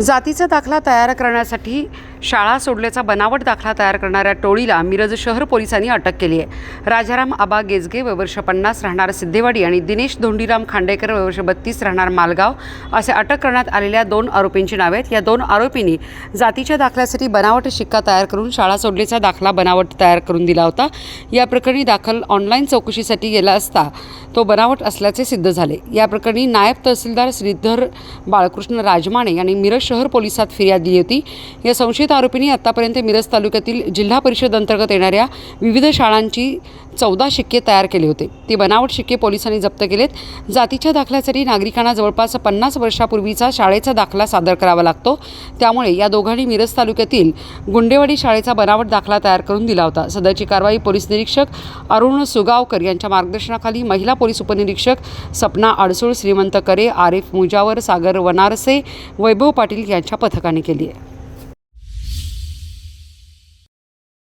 जातीचा दाखला तयार करण्यासाठी शाळा सोडल्याचा बनावट दाखला तयार करणाऱ्या टोळीला मिरज शहर पोलिसांनी अटक केली आहे. राजाराम आबा गेजगे वयवर्ष पन्नास राहणार सिद्धेवाडी आणि दिनेश धोंडीराम खांडेकर वयवर्ष बत्तीस राहणार मालगाव असे अटक करण्यात आलेल्या दोन आरोपींची नावे आहेत. या दोन आरोपींनी जातीच्या दाखल्यासाठी बनावट शिक्का तयार करून शाळा सोडल्याचा दाखला बनावट तयार करून दिला होता. या प्रकरणी दाखल ऑनलाईन चौकशीसाठी गेला असता तो बनावट असल्याचे सिद्ध झाले. या प्रकरणी नायब तहसीलदार श्रीधर बाळकृष्ण राजमाणे यांनी मिरज शहर पोलिसात फिर्याद दिली होती. या संशयित आरोपींनी आतापर्यंत मिरज तालुक्यातील जिल्हा परिषद अंतर्गत येणाऱ्या विविध शाळांची चौदा शिक्के तयार केले होते. ते बनावट शिक्के पोलिसांनी जप्त केलेत. जातीच्या दाखल्यासाठी नागरिकांना जवळपास पन्नास वर्षापूर्वीचा शाळेचा दाखला सादर करावा लागतो. त्यामुळे या दोघांनी मिरज तालुक्यातील गुंडेवाडी शाळेचा बनावट दाखला तयार करून दिला होता. सदरची कारवाई पोलीस निरीक्षक अरुण सुगावकर यांच्या मार्गदर्शनाखाली महिला पोलीस उपनिरीक्षक सपना अडसूळ श्रीमंत करे आरिफ मुजावर सागर वनारसे वैभव पाटील यांच्या पथकाने केली आहे.